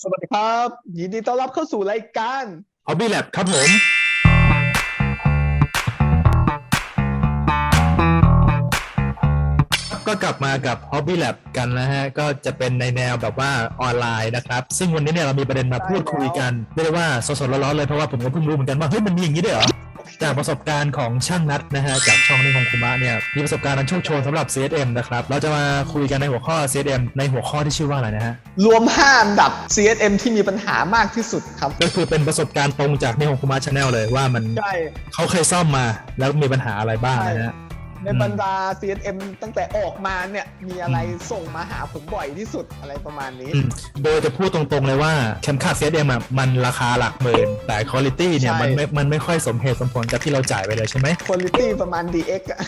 สวัสดีครับ ยินดีต้อนรับเข้าสู่รายการ Hobby Lab ครับผม ก็กลับมากับ Hobby Lab กันนะฮะ ก็จะเป็นในแนวแบบว่าออนไลน์นะครับ ซึ่งวันนี้เนี่ยเรามีประเด็นมาพูดคุยกันเรียกได้ว่าสดๆร้อนๆเลยเพราะว่าผมก็เพิ่งรู้เหมือนกันว่าเฮ้ยมันมีอย่างนี้ด้วยเหรอ จากประสบการณ์ของช่างนัดนะฮะจากช่องนิคมคุมะเนี่ยมีประสบการณ์อันโชคโชนสำหรับ CSM นะครับเราจะมาคุยกันในหัวข้อ CSM ในหัวข้อที่ชื่อว่าอะไรนะฮะรวม 5 อันดับ CSM ที่มีปัญหามากที่สุดครับ ก็คือเป็นประสบการณ์ตรงจากนิคมคุมะชาแนลเลยว่ามันใช่ เขาเคยซ่อมมาแล้วมีปัญหาอะไรบ้างนะฮะ ในบรรดา CSM ตั้งแต่ออกมาเนี่ย มีอะไรส่งมาหาผมบ่อยที่สุดอะไรประมาณนี้อืมโดยจะพูดตรงๆเลยว่าเข็มขัด CSM อะมันราคาหลักหมื่น แต่คุณภาพเนี่ยใช่มันไม่มันไม่ค่อยสมเหตุสมผลกับที่เราจ่ายไปเลยใช่ไหม Quality ประมาณ DX อะ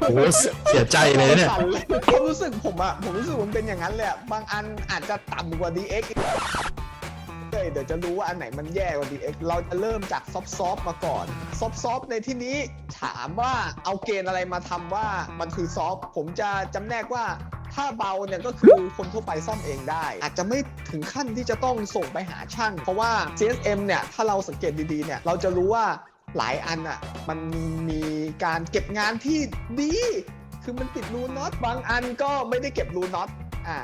โอ้โหเสียใจเลยเนี่ยสั่เลยผมรู้สึกผมอะผมรู้สึกผมเป็นอย่างนั้นเลยอะบางอันอาจจะต่ำกว่า DX อีกเลยเดี๋ยวจะรู้ว่าอันไหนมันแย่กว่า DX เราจะเริ่มจากซอฟซอมาก่อนซอฟซอฟในที่นี้ถามว่าเอาเกณฑ์อะไรมาทำว่ามันคือซอฟผมจะจำแนกว่าถ้าเบาเนี่ยก็คือคนทั่วไปซ่อมเองได้ อาจจะไม่ถึงขั้นที่จะต้องส่งไปหาช่าง เพราะว่า CSM เนี่ยถ้าเราสังเกตดีๆเนี่ยเราจะรู้ว่าหลายอันอะมันมีการเก็บงานที่ดี คือมันติดรูน็อตบางอันก็ไม่ได้เก็บรูน็อต อ่า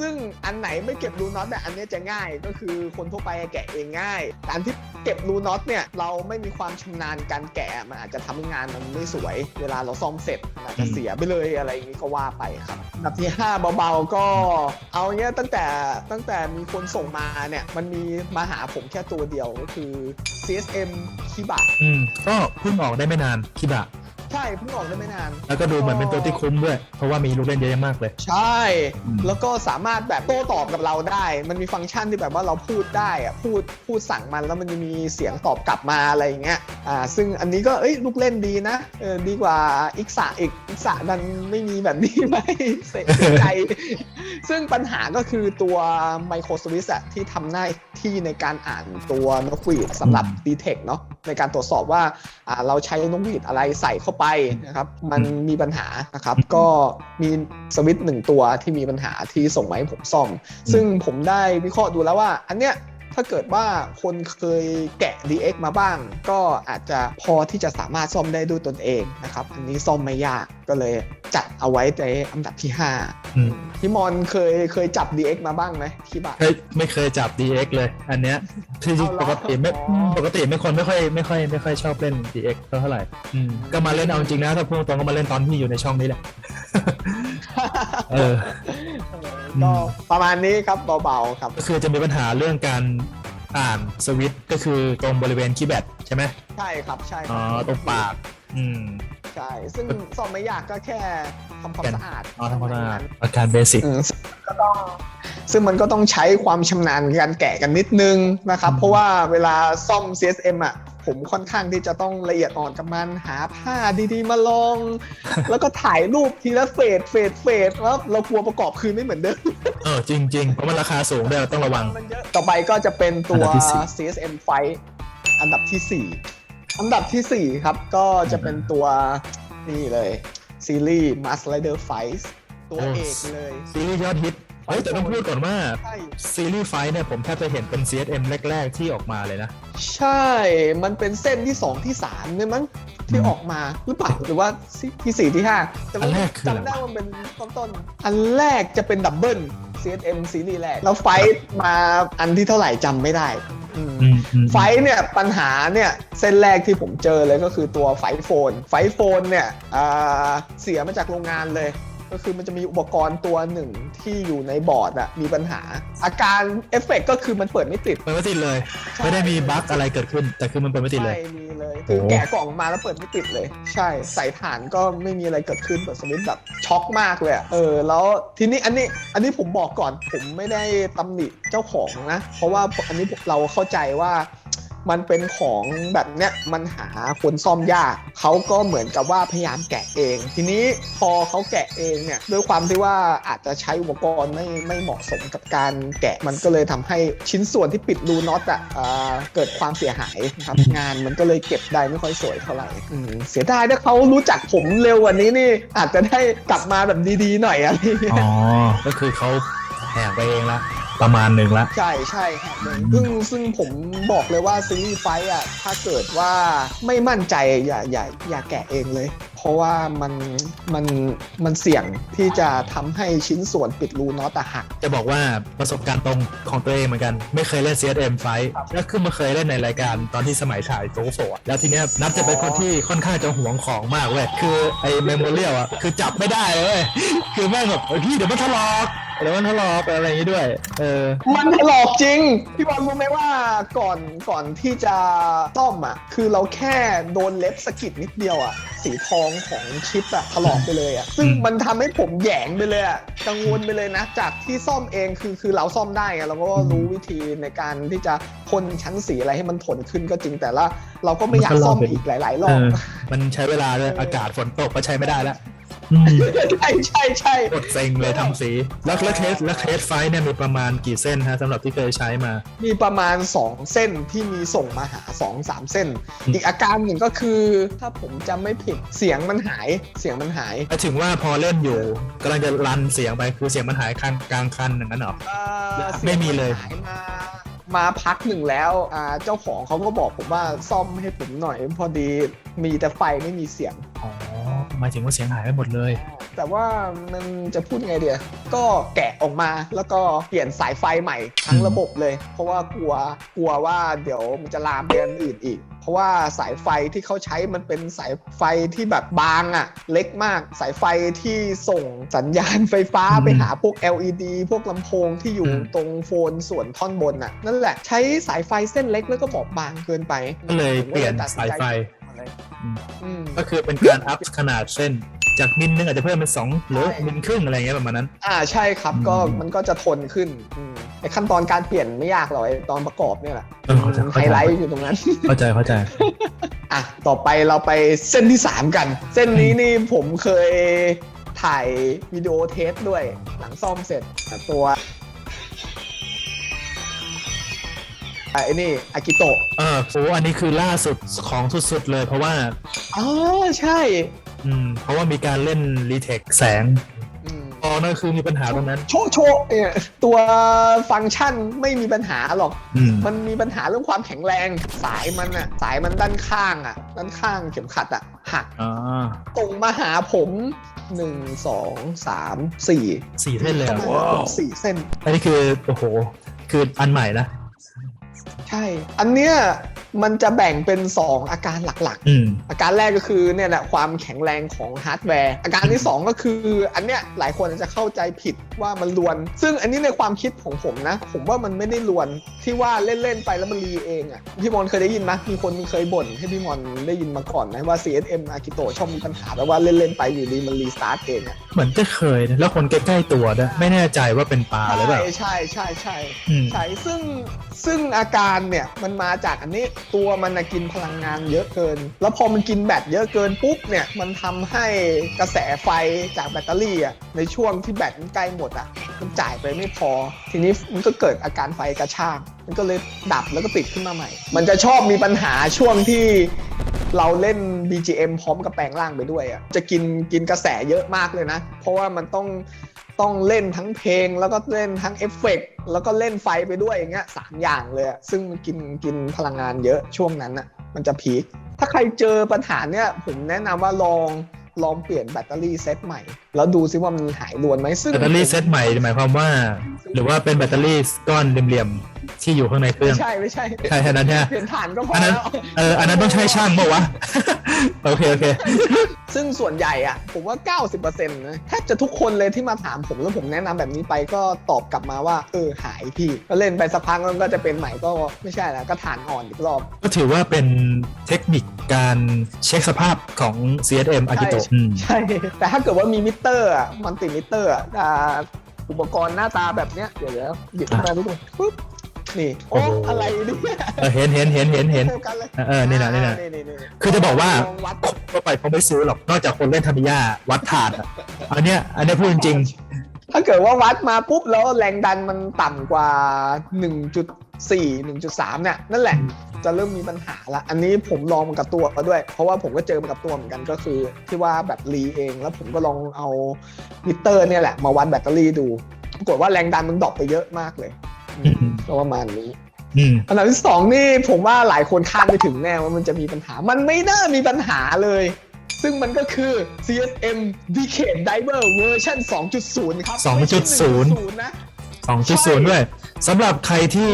ซึ่งอันไหนไม่เก็บรูน็อตเนี่ยอันนี้จะง่ายก็คือคนทั่วไปแกะเองง่ายการที่เก็บรูน็อตเนี่ยเราไม่มีความชำนาญการแกะมันอาจจะทำให้งานมันไม่สวย เวลาเราซ่อมเสร็จอาจจะเสียไปเลยอะไรอย่างนี้ก็ว่าไปครับอันดับที่ 5 เบาๆก็เอาเงี้ยตั้งแต่ตั้งแต่มีคนส่งมาเนี่ยมันมีมาหาผมแค่ตัวเดียวก็คือ CSM คิบะอืมก็เพิ่งออกได้ไม่นานคิบะ ใช่เพิ่งออกได้ไม่นาน แล้วก็ดูเหมือนเป็นตัวที่คุ้มด้วย เพราะว่ามีลูกเล่นเยอะแยะมากเลย ใช่อืมแล้วก็สามารถแบบโต้ตอบกับเราได้ มันมีฟังก์ชันที่แบบว่าเราพูดได้อะพูดพูดสั่งมันแล้วมันจะมีเสียงตอบกลับมาอะไรอย่างเงี้ยอ่าซึ่งอันนี้ก็เอ้ยลูกเล่นดีนะเออดีกว่าอิกษาอีกอิกษาดันไม่มีแบบนี้ไหมเสียใจ ซึ่งปัญหาก็คือตัวไมโครสวิสอะที่ทำหน้าที่ในการอ่านตัวนกหวีดสำหรับ d t e c เนาะในการตรวจสอบว่าอ่าเราใช้นกหวีดอะไรใส่เข้าไปนะครับ มันมีปัญหานะครับ ก็มีสวิตช์หนึ่งตัวที่มีปัญหาที่ส่งมาให้ผมซ่อม ซึ่งผมได้วิเคราะห์ดูแล้วว่า อันเนี้ยถ้าเกิดว่าคนเคยแกะ DX มาบ้าง ก็อาจจะพอที่จะสามารถซ่อมได้ด้วยตนเองนะครับ อันนี้ซ่อมไม่ยาก ก็เลยจัดเอาไว้ในอันดับที่5อืมพี่มอนเคยเคยจับ DX มาบ้างไหมพี่บะเฮ้ยไม่เคยจับ DX เลย อันเนี้ยที่เอาเหรอปกติไม่อ๋อปกติไม่คนไม่ค่อยไม่ค่อยไม่ค่อยชอบเล่น DX เท่าไหร่อืมก็มาเล่นเอาจริงนะถ้าพูดตรงก็มาเล่นตอนที่อยู่ในช่องนี้แหละเออก็ประมาณนี้ครับเบาๆครับก็คือจะมีปัญหาเรื่องการอ่านสวิตช์ก็คือตรงบริเวณคีย์แบตใช่ไหมใช่ครับใช่คอ๋รัอตรงปาก อืม ใช่ ซึ่งซ่อมไม่ยากก็แค่ทำความสะอาดอ๋อทำความสะอาดอาการเบสิกอืมก็ต้องซึ่งมันก็ต้องใช้ความชำนาญในการแกะกันนิดนึงนะครับอืมเพราะว่าเวลาซ่อม CSM อะ ผมค่อนข้างที่จะต้องละเอียดอ่อนกับมัน หาผ้าดีๆมาลอง แล้วก็ถ่ายรูปทีละเฟสเฟสเฟสแล้วเรากลัวประกอบคืนไม่เหมือนเดิม เออจริงๆเพราะมันราคาสูงด้วยต้องระวังมันเยอะต่อไปก็จะเป็นตัว อันดับที่สี่ CSM Fight อันดับที่ 4 อันดับทีสี่ 4 ครับ ก็จะเป็นตัวนี่เลย ซีรีส์ Mask Rider Fight ตัวโอ้เอกเลย ซีรีส์ยอดฮิตเฮ้ยแต่ต้องพูดก่อนว่า ใช่ ซีรีส์ไฟท์เนี่ยผมแทบจะเห็นเป็น CSM แรก ๆ ที่ออกมาเลยนะ ใช่ มันเป็นเส้นที่ 2 ที่3เนี่ยมั้งที่อืมออกมาหรือเปล่าหรือว่าที่ 4 ที่5แต่อันแรกคืออะไร จำได้ว่ามันเป็นต้นๆอันแรกจะเป็นดับเบิล CSM ซีรีส์แรก แล้วไฟท์มาอันที่เท่าไหร่จำไม่ได้อืมอืมอืม ไฟเนี่ยปัญหาเนี่ยเส้นแรกที่ผมเจอเลยก็คือตัวไฟโฟน ไฟโฟนเนี่ยเสียมาจากโรงงานเลย ก็คือมันจะมีอุปกรณ์ตัวหนึ่งที่อยู่ในบอร์ดอะมีปัญหา อาการเอฟเฟกต์ก็คือมันเปิดไม่ติด เปิดไม่ติดเลยไม่ได้มีบั๊กอะไรเกิดขึ้น แต่คือมันเปิดไม่ติดเลย ใช่มีเลยคือโอ้ แกะกล่องมาแล้วเปิดไม่ติดเลย ใช่ใส่ฐานก็ไม่มีอะไรเกิดขึ้นเปิดสวิตช์แบบช็อกมากเลยอะเออ แล้วทีนี้อันนี้อันนี้ผมบอกก่อน ผมไม่ได้ตำหนิเจ้าของนะ เพราะว่าอันนี้เราเข้าใจว่า มันเป็นของแบบเนี้ยมันหาคนซ่อมยากเขาก็เหมือนกับว่าพยายามแกะเอง ทีนี้พอเขาแกะเองเนี่ยด้วยความที่ว่าอาจจะใช้อุปกรณ์ไม่ไม่เหมาะสมกับการแกะมันก็เลยทำให้ชิ้นส่วนที่ปิดรูน็อตอะอ่าเกิดความเสียหายนะครับงานมันก็เลยเก็บได้ไม่ค่อยสวยเท่าไหร่เสียดายถ้าเขารู้จักผมเร็วกว่านี้นี่ อาจจะได้กลับมาแบบดีๆหน่อยอะไรอ๋อก็คือเขาแหกไปเองละ ประมาณหนึ่งละ ใช่ใช่ครับซึ่งซึ่งผมบอกเลยว่าซีรีส์ไฟท์อะถ้าเกิดว่าไม่มั่นใจอย่าอย่าอย่าแกะเองเลย เพราะว่ามันมันมันเสี่ยงที่จะทำให้ชิ้นส่วนปิดรูน็อตอะหัก จะบอกว่าประสบการณ์ตรงของตัวเองเหมือนกัน ไม่เคยเล่น CSM ไฟแล้วคือมาเคยเล่นในรายการตอนที่สมัยฉายโจโฟอะแล้วทีเนี้ยนับจะเป็นคนที่ค่อนข้างจะหวงของมากเว้ยคือไอ้เมมโมเรียลอะคือจับไม่ได้เลยเว้ยคือแม่งแบบเฮ้ยพี่เดี๋ยวมันถลอก เดี๋ยวมันถลอกอะไรอย่างงี้ด้วย เออ มันถลอกจริง พี่บอลรู้ไหมว่าก่อนก่อนที่จะซ่อมอะ คือเราแค่โดนเล็บสะกิดนิดเดียวอะ สีทองของชิปอะถลอกไปเลยอะ ซึ่งอืมมันทำให้ผมแหยงไปเลยอะ กังวลไปเลยนะ จากที่ซ่อมเองคือคือเราซ่อมได้ไงเราก็รู้วิธีในการที่จะพ่นชั้นสีอะไรให้มันทนขึ้นก็จริงแต่ละ เราก็ไม่อยากซ่อมอีกหลาย ๆรเออบอมันใช้เวลาด้วยอากาศฝนตกก็ใช้ไม่ได้แล้วอืม ใช่ใช่ใช่กดเซ็งเลยทำสี แล้วแล้วเคสแล้วเคสไฟเนี่ยมีประมาณกี่เส้นฮะสำหรับที่เคยใช้มา มีประมาณ 2 เส้นที่มีส่งมาหา 2 3 เส้นอืมอีกอาการหนึ่งก็คือถ้าผมจำไม่ผิดเสียงมันหายเสียงมันหายหมายถึงว่าพอเล่นอยู่กำลังจะรันเสียงไปคือเสียงมันหายกลางกลางคันอย่างนั้นเหรอเอ่อไม่มีเลยสีงนหายมามาพักหนึ่งแล้วอ่าเจ้าของเขาก็บอกผมว่าซ่อมให้ผมหน่อยพอดีมีแต่ไฟไม่มีเสียง อ๋อหมายถึงว่าเสียงหายไปหมดเลย แต่ว่ามันจะพูดไงเดียก็แกะออกมาแล้วก็เปลี่ยนสายไฟใหม่ทั้งระบบเลย เพราะว่ากลัวกลัวว่าเดี๋ยวมันจะลามไปอันอื่นอีก เพราะว่าสายไฟที่เขาใช้มันเป็นสายไฟที่แบบบางอะเล็กมากสายไฟที่ส่งสัญญาณไฟฟ้าอืมไปหาพวก LED พวกลำโพงที่อยู่อืมตรงโฟนส่วนท่อนบนน่ะนั่นแหละใช้สายไฟเส้นเล็กแล้วก็บอบบางเกินไปก็เลยเปลี่ยนผมก็ตัดสายไฟใจอืมอืม ก็คือเป็นการอัพขนาดเส้น จากมิลนึงอาจจะเพิ่มเป็นสองหรือใช่มิลครึ่งอะไรเงี้ยประมาณนั้น อ่าใช่ครับอืมก็มันก็จะทนขึ้นอืมไอขั้นตอนการเปลี่ยนไม่ยากหรอกไอตอนประกอบเนี่ยแหละเออเข้าใจไฮไลท์อยู่ตรงนั้น เข้าใจเข้าใจอะต่อไปเราไปเส้นที่ 3 กัน เส้นนี้นี่ผมเคยถ่ายวิดีโอเทสด้วยหลังซ่อมเสร็จอะตัว ไอ้นี่อากิโตะเออโอ้อันนี้คือล่าสุดของสุดๆเลยเพราะว่า อ๋อใช่ อืม เพราะว่ามีการเล่นรีเทคแสงอืมอ๋อนั่นคือมีปัญหาตรงนั้น โชว์โชว์เนี่ยตัวฟังก์ชันไม่มีปัญหาหรอกอืมมันมีปัญหาเรื่องความแข็งแรงสายมันอะสายมันด้านข้างอะด้านข้างเข็มขัดอะหักอ๋อตรงมาหาผมหนึ่งสองสามสี่สี่เส้นเลยเหรอประมาณสี่เส้นอันนี้คือโอ้โห คืออันใหม่นะ ใช่ อันเนี้ย มันจะแบ่งเป็น 2 อาการหลักอืมๆอาการแรกก็คือเนี่ยแหละความแข็งแรงของฮาร์ดแวร์ อาการที่ 2 ก็คือ อันเนี้ยหลายคนอาจจะเข้าใจผิดว่ามันลวน ซึ่งอันนี้ในความคิดของผมนะ ผมว่ามันไม่ได้ลวนที่ว่าเล่น ๆ ไปแล้วมันรีเองอะ่ะพี่มอนเคยได้ยินไหมมีคนเคยบ่นให้พี่มอนได้ยินมาก่อนนะว่า CSM อากิโตชอบมีปัญหาแบบว่าเล่น ๆ ไปอยู่ดีมันรีสตาร์ทเองอะเหมือนจะเคยนะแล้วคนใกล้ๆตัวด้วยไม่แน่ใจว่าเป็นปลาหรือเปล่าใช่ใช่ใช่ใช่อืมใช่ซึ่งซึ่งอาการเนี่ยมันมาจากอันนี้ตัวมันนะกินพลังงานเยอะเกิน แล้วพอมันกินแบตเยอะเกินปุ๊บเนี่ย มันทำให้กระแสไฟจากแบตเตอรี่อะในช่วงที่แบตมันใกล้หมดอะมันจ่ายไปไม่พอ ทีนี้มันก็เกิดอาการไฟกระชาก มันก็เลยดับแล้วก็ติดขึ้นมาใหม่ มันจะชอบมีปัญหาช่วงที่เราเล่น BGM พร้อมกับแปลงร่างไปด้วยอะ จะกินกินกระแสเยอะมากเลยนะ เพราะว่ามันต้อง ต้องเล่นทั้งเพลง แล้วก็เล่นทั้งเอฟเฟกต์แล้วก็เล่นไฟไปด้วยอย่างเงี้ยสามอย่างเลยอะซึ่งมันกินกินพลังงานเยอะช่วงนั้นอะมันจะพีคถ้าใครเจอปัญหาเนี้ยผมแนะนำว่าลอง ลองเปลี่ยนแบตเตอรี่เซตใหม่ แล้วดูซิว่ามันหายรวนไหมซึ่งแบตเตอรี่เซตใหม่หมายความว่า หรือว่าเป็นแบตเตอรี่ก้อนเหลี่ยมๆที่อยู่ข้างในเครื่อง ไม่ใช่ไม่ใช่ใช่แค่นั้นใช่ไหมเปลี่ยนฐานก็พออันนั้นแล้วเอออันนั้นต้องใช้ช่างเปล่าวะ โอเคโอเค ซึ่งส่วนใหญ่อะผมว่า 90%นะแทบจะทุกคนเลยที่มาถามผมแล้วผมแนะนำแบบนี้ไปก็ตอบกลับมาว่า เออหายพี่ก็เล่นไปสักพักแล้วก็จะเป็นใหม่ก็ไม่ใช่แล้วก็ฐานอ่อนอีกรอบ ก็ถือว่าเป็นเทคนิคการเช็คสภาพของ CSM a g i t o อืมใช่ แต่ถ้าเกิดว่ามีมิเตอร์อะมันติมิเตอร์อะอ่าอุปกรณ์หน้าตาแบบเนี้ยเดี๋ยวเดี๋ยวหยิบขึ้นมาดูปุ๊บนี่โอ้โอ้โหอะไรเนี่ยเออเห็นเห็นเห็นเห็นเห็นโฟกัสเลยเออเออนี่นะนี่นะนี่คือจะบอกว่าลงวัดทั่วไปเขาไม่ซื้อหรอกนอกจากคนเล่นธรรมิยาวัดถาดอะอันเนี้ยอันเนี้ยพูดจริงถ้าเกิดว่าวัดมาปุ๊บแล้วแรงดันมันต่ำกว่า 1.4 1.3 เนี่ยนั่นแหละจะเริ่มมีปัญหาละอันนี้ผมลองมากับตัวมาด้วย เพราะว่าผมก็เจอมากับตัวเหมือนกันก็คือ ที่ว่าแบบรีเอง แล้วผมก็ลองเอามิเตอร์เนี่ยแหละ มาวัดแบตเตอรี่ดูปรากฏว่าแรงดันมันดรอปไปเยอะมากเลยอืมก็ประมาณนี้อืมอันดับที่สองนี่ผมว่าหลายคนคาดไม่ถึงแน่ว่ามันจะมีปัญหา มันไม่น่ามีปัญหาเลย ซึ่งมันก็คือ CSM Decade Diver เวอร์ชัน2.0 ครับ 2.0ไม่ใช่1.0นะสองจุดศูนย์ด้วย สำหรับใครที่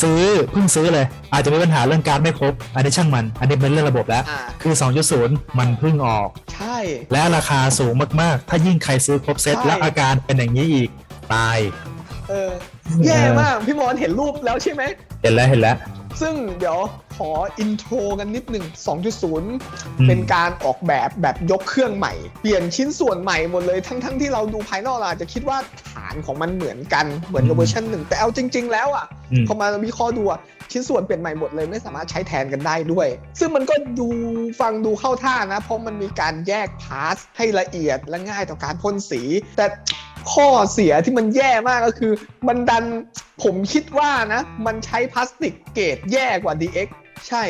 ซื้อเพิ่งซื้อเลย อาจจะมีปัญหาเรื่องการดไม่ครบ อันนี้ช่างมัน อันนี้เป็นเรื่องระบบแล้ว อ่า คือ 2.0 มันเพิ่งออก ใช่ และราคาสูงมากๆ ถ้ายิ่งใครซื้อครบเซตใช่ แล้วอาการเป็นอย่างนี้อีกตายเออ แย่มาก พี่มอนเห็นรูปแล้วใช่ไหม เห็นแล้วเห็นแล้ว ซึ่งเดี๋ยว ขออินโทรกันนิดหนึ่งอืม2.0 เป็นการออกแบบแบบยกเครื่องใหม่ เปลี่ยนชิ้นส่วนใหม่หมดเลย ทั้งทั้งที่เราดูภายนอกเราอาจจะคิดว่าฐานของมันเหมือนกันเหมือนกับเวอร์ชันหนึ่งแต่เอาจริง ๆ แล้วอะอืมพอมาวิเคราะห์ดูอะชิ้นส่วนเปลี่ยนใหม่หมดเลยไม่สามารถใช้แทนกันได้ด้วย ซึ่งมันก็ดูฟังดูเข้าท่านะ เพราะมันมีการแยกพาร์ทให้ละเอียดและง่ายต่อการพ่นสี แต่ ข้อเสียที่มันแย่มากก็คือ มันดันผมคิดว่านะ มันใช้พลาสติกเกรดแย่กว่า DX ใช่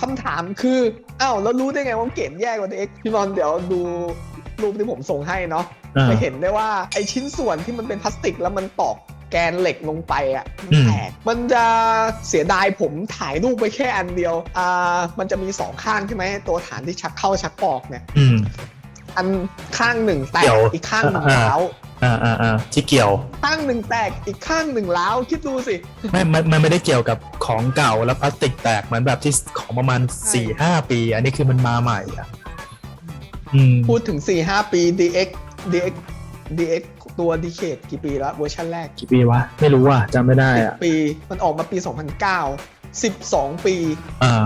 คำถามคืออ้าวแล้วรู้ได้ไงว่าเกรดแย่กว่า DX พี่บอลเดี๋ยวดูรูปที่ผมส่งให้เนาะอ่าจะเห็นได้ว่าไอชิ้นส่วนที่มันเป็นพลาสติกแล้วมันตอกแกนเหล็กลงไปอะมันอืมแตกมันจะเสียดายผมถ่ายรูปไปแค่อันเดียวอ่ามันจะมีสองข้างใช่ไหมตัวฐานที่ชักเข้าชักออกเนี่ย อืมอันข้างหนึ่งแตเดี๋กยว อีกข้างหนึ่งอ่าล้าวอ่าอ่าอ่าที่เกี่ยว ข้างหนึ่งแตกอีกข้างหนึ่งล้าวคิดดูสิ ไม่มันมันไม่ได้เกี่ยวกับของเก่าแล้วพลาสติกแตกเหมือนแบบที่ของประมาณใช่ สี่ห้าปี อันนี้คือมันมาใหม่อะอืมพูดถึง 4-5 ปี DX DX DX ตัว Decade กี่ปีแล้วเวอร์ชันแรกกี่ปีวะ ไม่รู้อะจำไม่ได้อะ10ปี มันออกมาปี 2009 12 ปี อ่า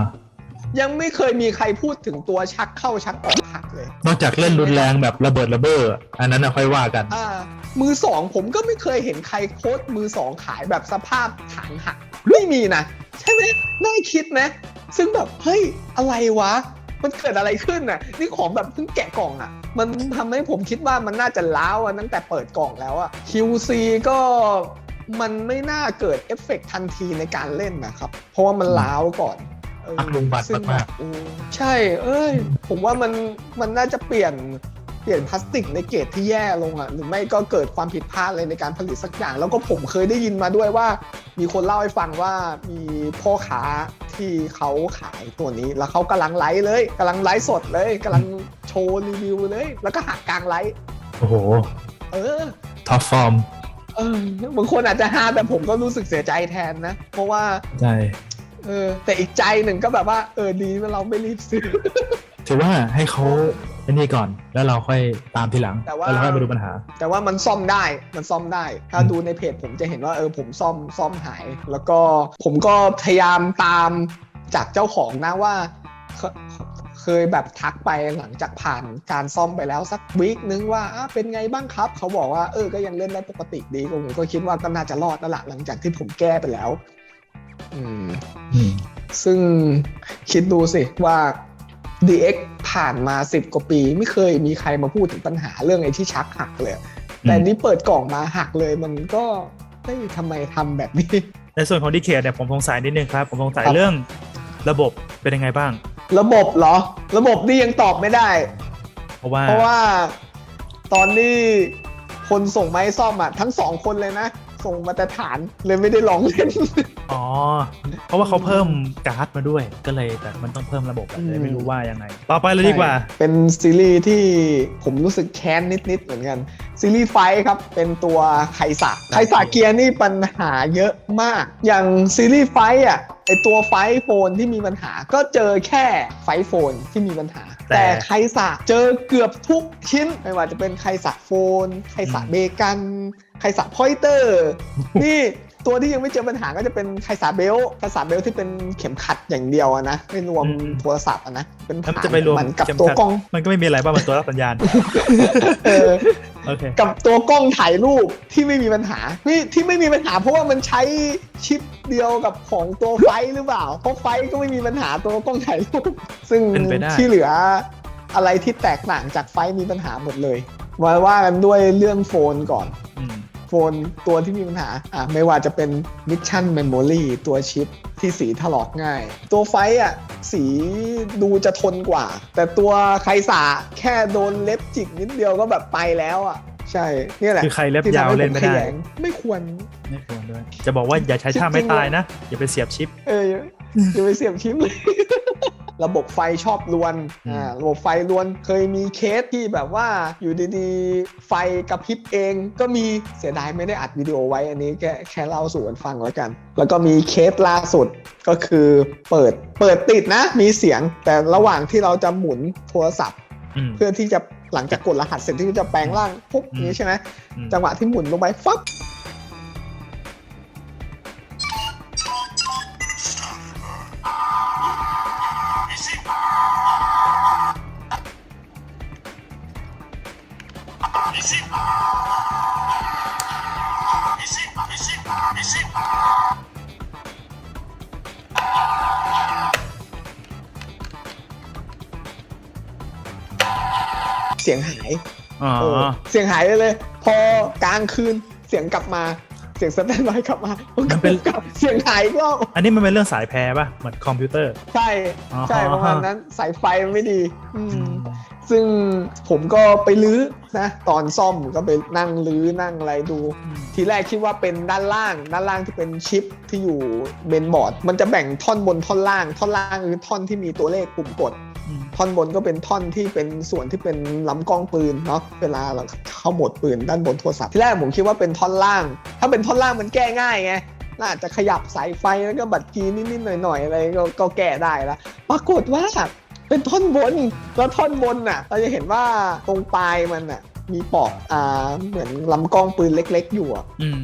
ยังไม่เคยมีใครพูดถึงตัวชักเข้าชักออกหัก เลย นอกจากเล่นรุนแรงแบบระเบิดระเบ้ออันนั้นนะค่อยว่ากัน อ่า มือสองผมก็ไม่เคยเห็นใครโพสต์มือสองขายแบบสภาพฐานหักไม่มีนะ ใช่ไหมน่าคิดนะ ซึ่งแบบ เฮ้ย อะไรวะ มันเกิดอะไรขึ้นน่ะ นี่ของแบบเพิ่งแกะกล่องอะ มันทำให้ผมคิดว่ามันน่าจะล้าวอะตั้งแต่เปิดกล่องแล้วอะ QC ก็มันไม่น่าเกิดเอฟเฟกต์ทันทีในการเล่นนะครับ เพราะว่ามันล้าวก่อน เอออักลุงบัตรซึ่งมากแบบอืมใช่ เอ้ย ผมว่ามันมันน่าจะเปลี่ยนเปลี่ยนพลาสติกในเกรดที่แย่ลงอะหรือไม่ก็เกิดความผิดพลาดอะไรในการผลิตสักอย่าง แล้วก็ผมเคยได้ยินมาด้วยว่า มีคนเล่าให้ฟังว่ามีพ่อค้าที่เขาขายตัวนี้ แล้วเขากำลังไลฟ์เลยกำลังไลฟ์สดเลยกำลังโชว์รีวิวเลย แล้วก็หักกลางไลฟ์โอ้โห เออ ท็อปฟอร์ม เออบางคนอาจจะฮาแต่ผมก็รู้สึกเสียใจแทนนะ เพราะว่า ใช่ เออ แต่อีกใจหนึ่งก็แบบว่า เออดีว่าเราไม่รีบซื้อ ถือว่าให้เขาไอ้นี่ก่อนแล้วเราค่อยตามทีหลังแต่ว่าแล้วเราค่อยมาดูปัญหา แต่ว่ามันซ่อมได้มันซ่อมได้ ถ้าอืมดูในเพจผมจะเห็นว่าเออผมซ่อมซ่อมหาย แล้วก็ผมก็พยายามตามจากเจ้าของนะว่าเคเคยแบบทักไปหลังจากผ่านการซ่อมไปแล้วสักวีคนึงว่าอะเป็นไงบ้างครับ เขาบอกว่าเออก็ยังเล่นได้ปกติดีผมก็คิดว่าก็น่าจะรอดแล้วล่ะหลังจากที่ผมแก้ไปแล้วอืมอืม ซึ่งคิดดูสิว่า DX ผ่านมา10กว่าปี ไม่เคยมีใครมาพูดถึงปัญหาเรื่องไอ้ที่ชักหักเลย แต่นี้เปิดกล่องมาหักเลยมันก็เฮ้ยทำไมทำแบบนี้ ในส่วนของดีเคเนี่ยผมสงสัยนิดนึงครับ ผมสงสัยครับเรื่องระบบเป็นยังไงบ้าง ระบบเหรอ ระบบนี่ยังตอบไม่ได้ เพราะว่าเพราะว่าตอนนี้คนส่งไมาให้ซ่อมอะทั้งสองคนเลยนะ ส่งมาแต่ฐานเลยไม่ได้ลองเล่น อ๋อ เพราะว่าเขาเพิ่มการ์ดมาด้วย ก็เลยแบบมันต้องเพิ่มระบบอะเลยอืมไม่รู้ว่ายังไง ต่อไปเลยดีกว่าใช่เป็นซีรีส์ที่ผมรู้สึกแค้นนิด ๆ เหมือนกัน ซีรีส์ไฟท์ครับ เป็นตัวไคสะไคสะเกียร์นี่ปัญหาเยอะมาก อย่างซีรีส์ไฟท์อะไอตัวไฟท์โฟนที่มีปัญหาก็เจอแค่ไฟท์โฟนที่มีปัญหาแต่แต่ไคสะเจอเกือบทุกชิ้น ไม่ว่าจะเป็นไคสะโฟนไคสะอืมเบกันไคสะพอยเตอร์ นี่ ตัวที่ยังไม่เจอปัญหาก็จะเป็นไคสะเบลไคสะเบลที่เป็นเข็มขัดอย่างเดียวอะนะไม่รวมโทรศัพท์อะนะเป็นแล้วมันฐานจะไปรวมเหมือนกับเข็มตัวขัดกล้อง มันก็ไม่มีอะไรบ้างมันตัวรับสัญญาณเออโอเคกับตัวกล้องถ่ายรูปที่ไม่มีปัญหานี่ที่ไม่มีปัญหา เพราะว่ามันใช้ชิปเดียวกับของตัวไฟท์หรือเปล่าเพราะไฟท์ก็ไม่มีปัญหาตัวกล้องถ่ายรูปซึ่งเป็นไปได้ที่เหลืออะไรที่แตกต่างจากไฟท์มีปัญหาหมดเลยมาว่ากันด้วยเรื่องโฟนก่อนอืม โฟนตัวที่มีปัญหาอะไม่ว่าจะเป็นมิชชั่นเมมโมรีตัวชิปที่สีถลอกง่าย ตัวไฟท์อะสีดูจะทนกว่า แต่ตัวไคสาแค่โดนเล็บจิกนิดเดียวก็แบบไปแล้วอะใช่เนี่ยแหละคือใครเล็บที่ยาวทำให้เล่นไม่ผขได้ยงไม่ควรไม่ควรด้วยจะบอกว่าอย่าใช้ท่าไม่ตายนะ อย่าไปเสียบชิป เอออย่าไปเสียบชิมเลย ระบบไฟชอบลวนอืมอ่าระบบไฟลวนเคยมีเคสที่แบบว่าอยู่ดีๆ ไฟกระพริบเองก็มีเสียดายไม่ได้อัดวิดีโอไว้อันนี้แค่แค่เล่าสู่กันฟังแล้วกัน แล้วก็มีเคสล่าสุดก็คือเปิดเปิดติดนะ มีเสียงแต่ระหว่างที่เราจะหมุนโทรศัพท์อืมเพื่อที่จะหลังจากกดรหัสเสร็จที่จะแปลงร่างปุ๊บอืมนี้ใช่ไหมอืมจังหวะที่หมุนลงไปฟับ สียงหายอ๋อเออเสียงหายไปเลย พอกลางคืนเสียงกลับมา เสียงสแตนบายกลับมามันเป็นกลับเสียงหายอีก็อันนี้มันเป็นเรื่องสายแพรป่ะเหมือนคอมพิวเตอร์ ใช่ อ๋อ ใช่ประมาณนั้นสายไฟมันไม่ดี อืมอืม ซึ่งผมก็ไปลื้อนะตอนซ่อมก็ไปนั่งลื้อนั่งอะไรดู ทีแรกคิดว่าเป็นด้านล่าง ด้านล่างที่เป็นชิปที่อยู่เมนบอร์ด มันจะแบ่งท่อนบนท่อนล่าง ท่อนล่างคือท่อนที่มีตัวเลขปุ่มกดอืมท่อนบนก็เป็นท่อนที่เป็นส่วนที่เป็นลำกล้องปืนเนาะเวลาเราเข้าโหมดปืนด้านบนโทรศัพท์ที่แรกผมคิดว่าเป็นท่อนล่าง ถ้าเป็นท่อนล่างมันแก้ง่ายไงน่าจะขยับสายไฟแล้วก็บัตรกีนิดๆหน่อยๆอะไรก็ก็แก้ได้ละปรากฏว่า เป็นท่อนบน แล้วท่อนบนน่ะ เราจะเห็นว่าตรงปลายมันน่ะ มีปลอกอ่าเหมือนลำกล้องปืนเล็ก ๆ อยู่อะอืม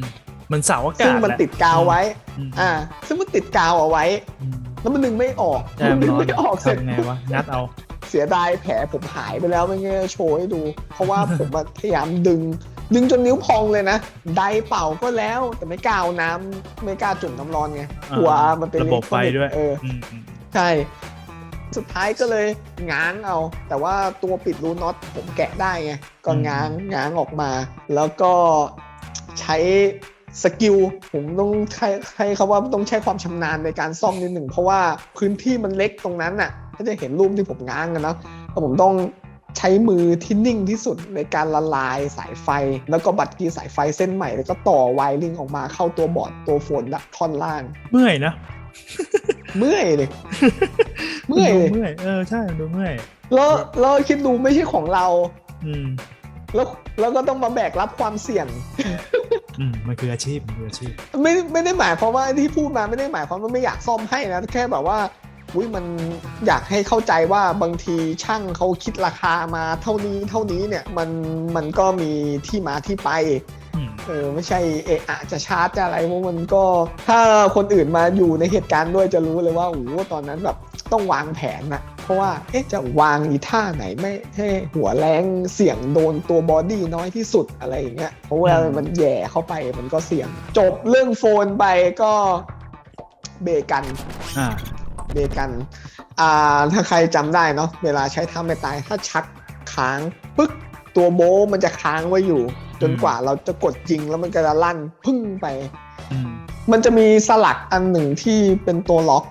เหมันเสาอากาศซึ่งมันแหละติดกาวไว้อืมอ่า ซึ่งมันติดกาวเอาไว้อืมแล้วมันดึงไม่ออกใช่มันดึงร้อนไม่ออกเสร็จทำไงวะงัดเอาเสียดายแผลผมหายไปแล้วไม่งั้นจะโชว์ให้ดู เพราะว่าผมอะพยายามดึง ดึงจนนิ้วพองเลยนะ ไดร์เป่าก็แล้วแต่ไม่กล้าเอาน้ำไม่กล้าจุ่มน้ำร้อนไงกลัวมันเป็นระบบไฟด้วย เอออืมอืมใช่ สุดท้ายก็เลยง้างเอา แต่ว่าตัวปิดรูน็อตผมแกะได้ไงก็ง้างง้างออกมา แล้วก็ใช้สกิลผมต้องใช้ใช้คำว่าต้องใช้ความชำนาญในการซ่อมนิดหนึ่งเพราะว่าพื้นที่มันเล็กตรงนั้นน่ะก็จะเห็นรูปที่ผมง้างกันเนาะแล้วผมต้องใช้มือที่นิ่งที่สุดในการละลายสายไฟ แล้วก็บัตรกีสายไฟเส้นใหม่แล้วก็ต่อไวริงออกมาเข้าตัวบอร์ดตัวโฟนดักท่อนล่าง เมื่อยนะ เมื่อยเลย เมื่อยดูเลยเมื่อยเออใช่ดูเมื่อยแล้วแล้วคิดดูไม่ใช่ของเรา อืม แล้วแล้วก็ต้องมาแบกรับความเสี่ยง อืมมันคืออาชีพมันคืออาชีพ ไม่ไม่ได้หมายความว่าที่พูดมาไม่ได้หมายความว่าไม่อยากซ่อมให้นะแค่แบบว่าอุ้ยมันอยากให้เข้าใจว่าบางทีช่างเขาคิดราคามาเท่านี้เท่านี้เนี่ยมันมันก็มีที่มาที่ไปอืมเออไม่ใช่เอะอะจะชาร์จจะอะไรเพราะมันก็ ถ้าคนอื่นมาอยู่ในเหตุการณ์ด้วยจะรู้เลยว่าโอ้โหตอนนั้นแบบ ต้องวางแผนนะเพราะว่าเอ๊ะจะวางอีท่าไหนไม่ให้หัวแรงเสี่ยงโดนตัวบอดี้น้อยที่สุดอะไรอย่างเงี้ยเพราะว่ามันแหย่เข้าไปมันก็เสี่ยง จบเรื่องโฟนไปก็เบรกกันอ่าเบรกกันอ่าถ้าใครจำได้เนาะเวลาใช้ท่าไม่ตายถ้าชักค้างปึ๊กตัวโบะมันจะค้างไว้อยู่ จนอืมกว่าเราจะกดจริงแล้วมันก็จะลั่นพึ่งไปอืมมันจะมีสลักอันหนึ่งที่เป็นตัวล็อก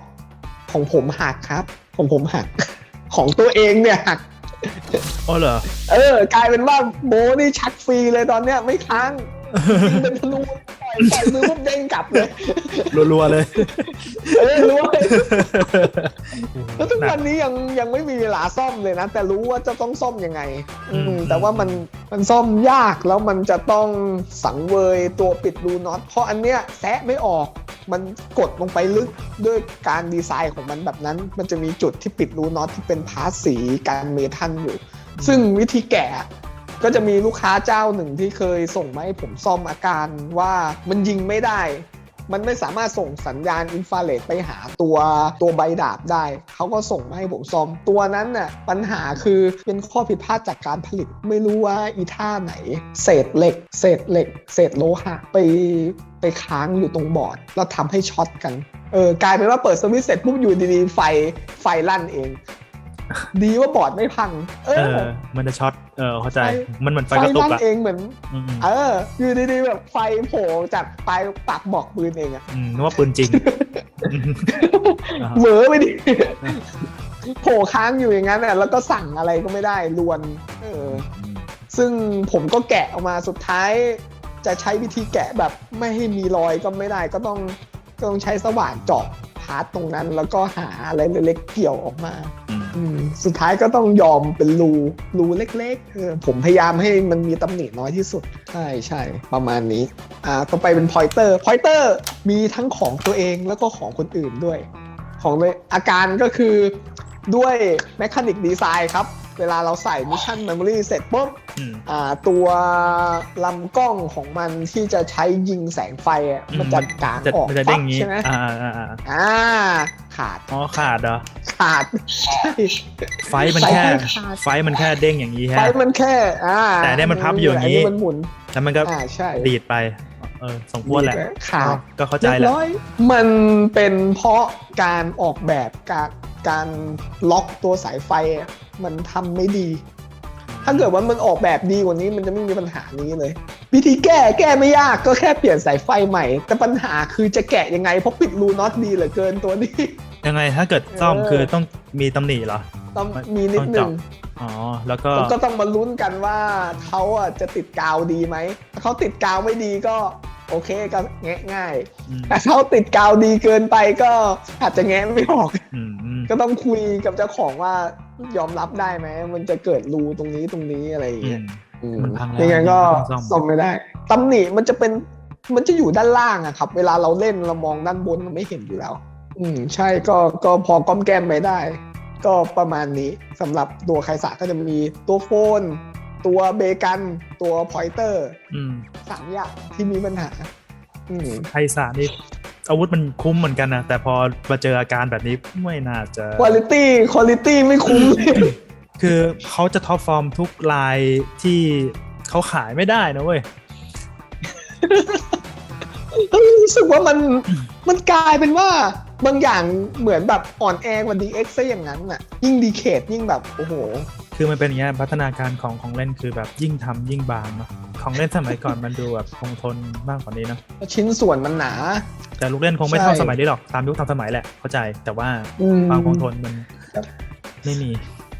ของผมหักครับ ของผมหัก ของตัวเองเนี่ยหักอ๋อเหรอ เออกลายเป็นว่าโบะนี่ชักฟรีเลยตอนเนี้ยไม่ค้าง ยิงเป็นธนูปล่อยปล่อยมือปุ๊บเด้งกลับเลยรัวๆเลย เออรู้ว่าแล้วทุกวันนี้ยังยังไม่มีเวลาซ่อมเลยนะ แต่รู้ว่าจะต้องซ่อมยังไง อืม แต่ว่ามันมันซ่อมยากแล้วมันจะต้องสังเวยตัวปิดรูน็อตเพราะอันเนี้ยแซะไม่ออก มันกดลงไปลึกด้วยการดีไซน์ของมันแบบนั้น มันจะมีจุดที่ปิดรูน็อตที่เป็นพาร์ทสีการเมทัลอยู่ ซึ่งวิธีแกะ ก็จะมีลูกค้าเจ้าหนึ่งที่เคยส่งมาให้ผมซ่อมอาการว่ามันยิงไม่ได้ มันไม่สามารถส่งสัญญาณอินฟราเรดไปหาตัวตัวใบดาบได้ เขาก็ส่งมาให้ผมซ่อม ตัวนั้นน่ะปัญหาคือเป็นข้อผิดพลาดจากการผลิต ไม่รู้ว่าอีท่าไหน เศษเหล็ก เศษเหล็ก เศษโลหะไปไปค้างอยู่ตรงบอร์ดแล้วทำให้ช็อตกัน เออกลายเป็นว่าเปิดสวิตช์เสร็จปุ๊บอยู่ดีๆไฟไฟลั่นเอง ดีว่าบอร์ดไม่พังเอเอออ มันจะช็อต เออ เข้าใจไฟมันเหมือนไฟไฟกระตุกลั่นอะเองเหมือนอืมอืมเออ อยู่ดีๆแบบไฟโผล่จากปลายปากบอกปืนเองอะอืมนึกว่าปืนจริงอืมอ่าเหวอไปดิ โผล่ค้างอยู่อย่างนั้นน่ะแล้วก็สั่งอะไรก็ไม่ได้ลวน เออ ซึ่งผมก็แกะออกมาสุดท้าย จะใช้วิธีแกะแบบไม่ให้มีรอยก็ไม่ได้ ก็ต้องก็ต้องใช้สว่านเจาะพาร์ตตรงนั้น แล้วก็หาอะไรเล็กๆเกี่ยวออกมาอืมอืม สุดท้ายก็ต้องยอมเป็นรูรูเล็กๆ ผมพยายามให้มันมีตำหนิน้อยที่สุด ใช่ใช่ประมาณนี้ อ่าต่อไปเป็นพอยเตอร์พอยเตอร์มีทั้งของตัวเองแล้วก็ของคนอื่นด้วย ของเลยอาการก็คือด้วยแมคานิกดีไซน์ครับ เวลาเราใส่มิชชั่นเมมโมรีเสร็จปุ๊บอืมอ่าตัวลำกล้องของมันที่จะใช้ยิงแสงไฟอะอืมมันจะกางจะออกมันจะเด้งปั๊บงี้ใช่ไหมอ่าอ่าอ่าอ่าขาดอ๋อขาดเหรอขาดใช่ไฟมันแค่สายไฟขาดไฟมันแค่เด้งอย่างนี้ไฟฮะมันแค่อ่าแต่เนี่ยมันพับอยู่อย่างนี้นี้มันหมุนแล้วมันก็อ่าใช่ดีดไปเออสมควรแหละขาดก็เข้าใจเรียบแหละร้อยมันเป็นเพราะการออกแบบการ การล็อกตัวสายไฟอะมันทำไม่ดี ถ้าเกิดว่ามันออกแบบดีกว่านี้มันจะไม่มีปัญหานี้เลย วิธีแก้แก้ไม่ยากก็แค่เปลี่ยนสายไฟใหม่ แต่ปัญหาคือจะแกะยังไงเพราะปิดรูน็อตดีเหลือเกินตัวนี้ ยังไงถ้าเกิดซ่อมเออคือต้องมีตำหนิเหรอต้องมีนิดนึงอ๋อแล้วก็ก็ต้องมาลุ้นกันว่าเขาอะจะติดกาวดีไหมถ้าเขาติดกาวไม่ดีก็โอเคก็แงะง่ายอืมแต่เขาติดกาวดีเกินไปก็อาจจะแงะไม่ออกอืมอืม ก็ต้องคุยกับเจ้าของว่ายอมรับได้ไหม มันจะเกิดรูตรงนี้ตรงนี้อะไรอย่างอืเงี้ยมอืมมันพังแล้วยังไงก็มันต้องซ่อมซ่อมไม่ได้ตำหนิมันจะเป็นมันจะอยู่ด้านล่างอะครับ เวลาเราเล่นเรามองด้านบนมันไม่เห็นอยู่แล้ว อืมใช่ก็ก็พอก้อมแก้มไปได้ ก็ประมาณนี้สำหรับตัวไคสะก็จะมีตัวโฟน ตัวเบกันตัวพอยเตอร์อืมสามอย่างที่มีปัญหาอืมไทสานี่ อาวุธมันคุ้มเหมือนกันนะ แต่พอมาเจออาการแบบนี้ไม่น่าจะคุณภาพคุณภาพไม่คุ้มเลยคือเขาจะท็อปฟอร์มทุกลายที่เขาขายไม่ได้นะเว้ยเฮ้ยรู้สึกว่ามันมันกลายเป็นว่าบางอย่างเหมือนแบบอ่อนแอกว่า DX ซะอย่างนั้นน่ะ ยิ่งดีเคทยิ่งแบบ โอ้โห คือมันเป็นอย่างเงี้ยพัฒนาการของของเล่นคือแบบยิ่งทำยิ่งบางเนอะ ของเล่นสมัยก่อนมันดูแบบคงทนมากกว่านี้เนอะชิ้นส่วนมันหนา แต่ลูกเล่นคงไม่ใช่เท่าสมัยนี้หรอกตามยุคตามสมัยแหละเข้าใจแต่ว่าอืม ความคงทนมันไม่มี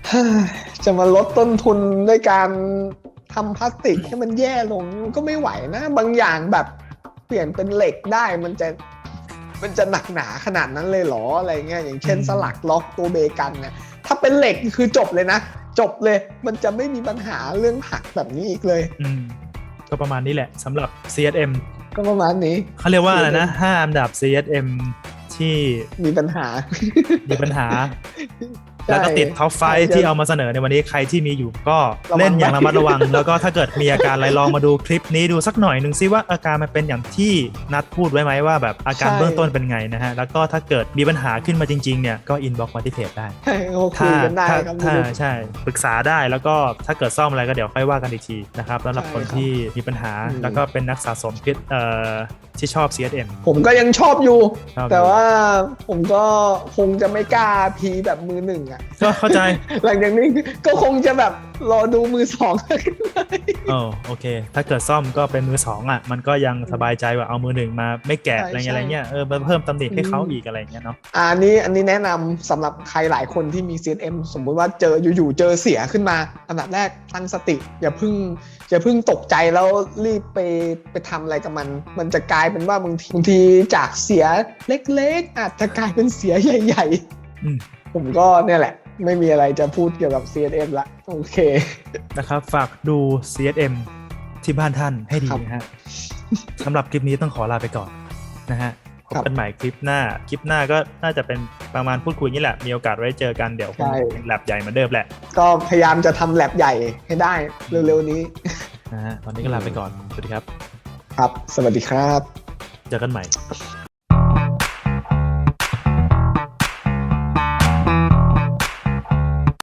เฮ้ยจะมาลดต้นทุนด้วยการทำพลาสติกให้มันแย่ลงมันก็ไม่ไหวนะ บางอย่างแบบเปลี่ยนเป็นเหล็กได้มันจะมันจะหนักหนาขนาดนั้นเลยเหรออะไรเงี้ยอย่างเช่นอืม สลักล็อกตัวเบกันเนี่ยถ้าเป็นเหล็กคือจบเลยนะ จบเลยมันจะไม่มีปัญหาเรื่องหักแบบนี้อีกเลย อืม ก็ประมาณนี้แหละสำหรับ CSM ก็ประมาณนี้ เขาเรียกว่าอะไรนะห้าอันดับ CSM ที่มีปัญหา มีปัญหาใช่ แล้วก็ติดท็อปไฟใช่ที่เอามาเสนอในวันนี้ใครที่มีอยู่ก็ระวังเล่นอย่างไว้ระมัดระวัง แล้วก็ถ้าเกิดมีอาการอะไรลองมาดูคลิปนี้ดูสักหน่อยหนึ่งซิว่าอาการมันเป็นอย่างที่นัดพูดไว้ไหมว่าแบบอาการเบื้องต้นเป็นไงนะฮะแล้วก็ถ้าเกิดมีปัญหาขึ้นมาจริงๆเนี่ยก็อินบ็อกมาที่เพจได้ใช่โอคุถ้ายกันได้ถ้าครับถ้าใช่ปรึกษาได้แล้วก็ถ้าเกิดซ่อมอะไรก็เดี๋ยวค่อยว่ากันอีกทีนะครับสำหรับใช่คนครับที่มีปัญหาอืมแล้วก็เป็นนักสะสมพิษเอ่อที่ชอบ CSM ผมก็ยังชอบอยู่ชอบอยู่ แต่ว่าผมก็คงจะไม่กล้าพีแบบมือหนึ่งอะก็เข้าใจหลังจากนี้ก็คงจะแบบรอดูมือสองเออโอเค ถ้าเกิดซ่อมก็เป็นมือสองอะ มันก็ยังสบายใจกว่าเอามือหนึ่งมาไม่แกะใช่อะไรเงี้ยใช่อะไรเงี้ยเออมาเพิ่มตำหนิให้เขาอืมอีกอะไรเงี้ยเนาะอันนี้อันนี้แนะนำสำหรับใครหลายคนที่มี CSM สมมุติว่าเจออยู่ๆเจอเสียขึ้นมาอันดับแรกตั้งสติ อย่าเพึ่งอย่าเพึ่งตกใจแล้วรีบไปไปทำอะไรกับมัน มันจะกลายเป็นว่าบางทีบางทีจากเสียเล็กๆ อาจจะกลายเป็นเสียใหญ่อืมๆ ผมก็เนี่ยแหละ ไม่มีอะไรจะพูดเกี่ยวกับ CSM ละ โอเค นะครับ ฝากดู CSM ที่บ้านท่านให้ดีครับนะฮะสำหรับคลิปนี้ต้องขอลาไปก่อนนะฮะพบครับกันใหม่คลิปหน้า คลิปหน้าก็น่าจะเป็นประมาณพูดคุยนี่แหละ มีโอกาสไว้เจอกันเดี๋ยวคงใช่เป็นแลบใหญ่เหมือนเดิมแหละ ก็พยายามจะทำแลบใหญ่ให้ได้เร็วๆนี้นะฮะตอนนี้ก็ลาไปก่อน สวัสดีครับ ครับ สวัสดีครับ เจอกันใหม่ค